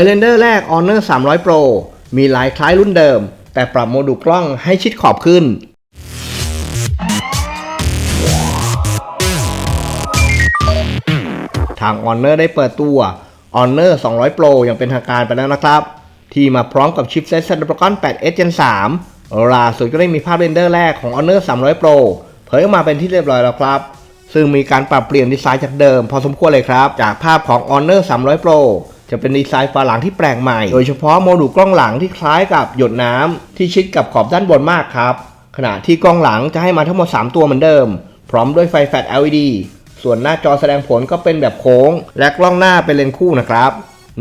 ยเรนเดอร์แรก Honor 300 Pro มีลายคล้ายรุ่นเดิม แต่ปรับโมดูลกล้องให้ชิดขอบขึ้น ทาง Honor ได้เปิดตัว Honor 200 Pro อย่างเป็นทางการไปแล้วนะครับ ที่มาพร้อมกับชิปเซ็ต Snapdragon 8 Gen 3ล่าสุดก็ได้มีภาพเรนเดอร์แรกของ Honor 300 Pro เผยออกมาเป็นที่เรียบร้อยแล้วครับ ซึ่งมีการปรับเปลี่ยนดีไซน์จากเดิมพอสมควรเลยครับ จากภาพของ Honor 300 Pro จะเป็นดีไซน์ฝาหลังที่แปลกใหม่ โดยเฉพาะโมดูลกล้องหลังที่คล้ายกับหยดน้ำที่ชิดกับขอบด้านบนมากครับ ขณะที่กล้องหลังจะให้มาทั้งหมด 3 ตัวเหมือนเดิม พร้อมด้วยไฟแฟลช LED ส่วนหน้าจอแสดงผลก็เป็นแบบโค้ง และกล้องหน้าเป็นเลนส์คู่นะครับ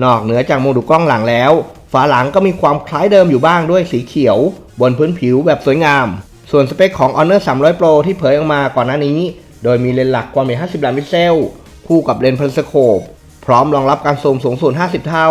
นอกเหนือจากโมดูลกล้องหลังแล้ว ฝาหลังก็มีความคล้ายเดิมอยู่บ้างด้วยสีเขียว บนพื้นผิวแบบสวยงาม ส่วนสเปคของ Honor 300 Pro ที่เผยออกมาก่อนหน้านี้ โดยมีเลนส์หลักความละเอียด50 ล้านพิกเซล คู่กับเลนส์เพลสโคป พร้อมรองรับการซูมสูงสุด 50 เท่า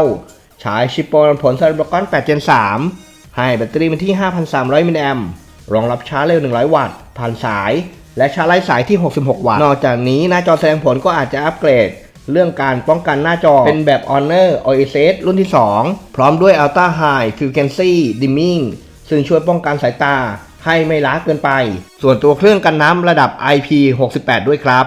ใช้ชิปโปรผล Snapdragon 8 Gen 3 ให้แบตเตอรี่มันที่ 5,300 มิลลิแอมป์รองรับชาร์จเร็ว 100 วัตต์ ผ่านสาย และชาร์จไร้สายที่ 66 วัตต์ นอกจากนี้หน้าจอแสดงผลก็อาจจะอัปเกรด เรื่องการป้องกันหน้าจอเป็นแบบ Honor OIS รุ่นที่ 2 พร้อมด้วย Ultra High Frequency Dimming ซึ่งช่วยป้องกันสายตาให้ไม่ล้าเกินไป ส่วนตัวเครื่องกันน้ำระดับ IP68 ด้วยครับ